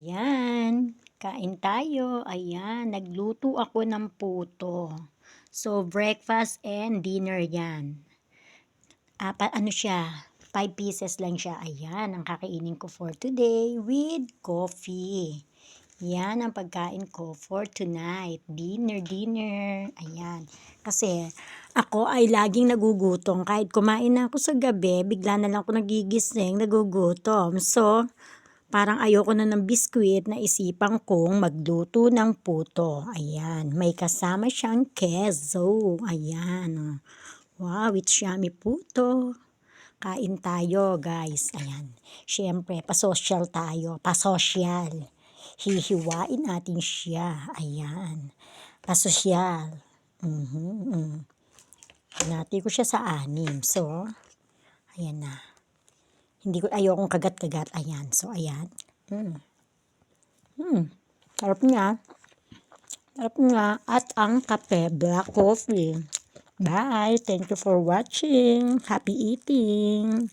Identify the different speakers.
Speaker 1: Yan, kain tayo. Ayan, nagluto ako ng puto. So, breakfast and dinner yan. Apa, ano siya, 5 pieces lang siya. Ayan, ang kakainin ko for today with coffee. Yan ang pagkain ko for tonight. Dinner, dinner. Ayan. Kasi ako ay laging nagugutom. Kahit kumain na ako sa gabi, bigla na lang ako nagigising, nagugutom. So, parang ayoko na ng biskwit na isipan kong magluto ng puto. Ayan. May kasama siyang keso. Ayan. Wow, it's yummy puto. Kain tayo, guys. Ayan. Siyempre, pasosyal tayo. Pasosyal. Hihiwain natin siya. Ayan. Pasosyal. Mhm. Hinati ko siya sa anim. So, ayan na. Hindi ko, ayokong kagat-kagat. Ayan. So, ayan. Hmm. Hmm. Sarap niya. Sarap niya. At ang kape, black coffee. Bye. Thank you for watching. Happy eating.